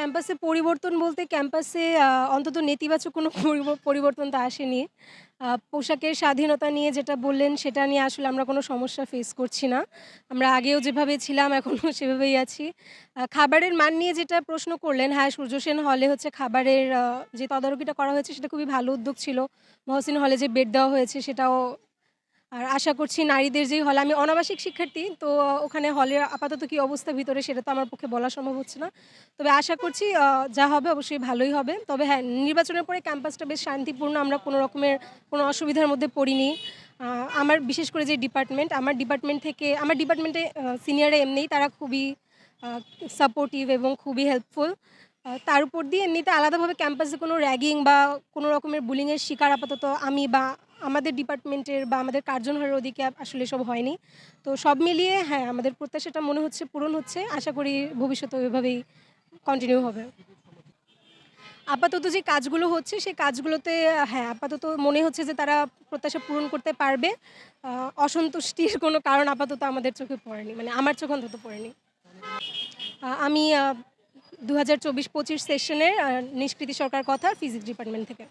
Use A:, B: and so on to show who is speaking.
A: ক্যাম্পাসে পরিবর্তন বলতে ক্যাম্পাসে অন্তত নেতিবাচক কোনো পরিবর্তন তো আসেনি। পোশাকের স্বাধীনতা নিয়ে যেটা বললেন সেটা নিয়ে আসলে আমরা কোনো সমস্যা ফেস করছি না। আমরা আগেও যেভাবে ছিলাম এখনও সেভাবেই আছি। খাবারের মান নিয়ে যেটা প্রশ্ন করলেন, হ্যাঁ, সূর্য সেন হলে হচ্ছে খাবারের যে তদারকিটা করা হয়েছে সেটা খুবই ভালো উদ্যোগ ছিল। মহসিন হলে যে বেড দেওয়া হয়েছে সেটাও আর আশা করছি নারীদের যেই হলে আমি অনাবাসিক শিক্ষার্থী তো ওখানে হলের আপাতত কি অবস্থা ভিতরে সেটা তো আমার পক্ষে বলা সম্ভব হচ্ছে না। তবে আশা করছি যা হবে অবশ্যই ভালোই হবে। তবে হ্যাঁ, নির্বাচনের পরে ক্যাম্পাসটা বেশ শান্তিপূর্ণ। আমরা কোনো রকমের কোনো অসুবিধার মধ্যে পড়িনি। আমার বিশেষ করে যে ডিপার্টমেন্ট, আমার ডিপার্টমেন্ট থেকে আমার ডিপার্টমেন্টে আ সিনিয়ররা এমনিই তারা খুবই সাপোর্টিভ এবং খুবই হেল্পফুল। তার উপর দিয়ে এমনিতে আলাদাভাবে ক্যাম্পাসে কোনো র‍্যাগিং বা কোনো রকমের বুলিংয়ের শিকার আপাতত আমি বা আমাদের ডিপার্টমেন্টের বা আমাদের কার্জন-হরের ওদিকে আসলে সব হয়নি। তো সব মিলিয়ে হ্যাঁ, আমাদের প্রত্যাশাটা মনে হচ্ছে পূরণ হচ্ছে। আশা করি ভবিষ্যতে এভাবেই কন্টিনিউ হবে। আপাতত যে কাজগুলো হচ্ছে সেই কাজগুলোতে হ্যাঁ, আপাতত মনে হচ্ছে যে তারা প্রত্যাশা পূরণ করতে পারবে। অসন্তুষ্টির কোনো কারণ আপাতত আমাদের চোখে পড়েনি। মানে আমার চোখে অন্তত পড়েনি। আমি দু হাজার চব্বিশ পঁচিশ সেশনের নিষ্কৃতি সরকার কথা ফিজিক্স ডিপার্টমেন্ট থেকে।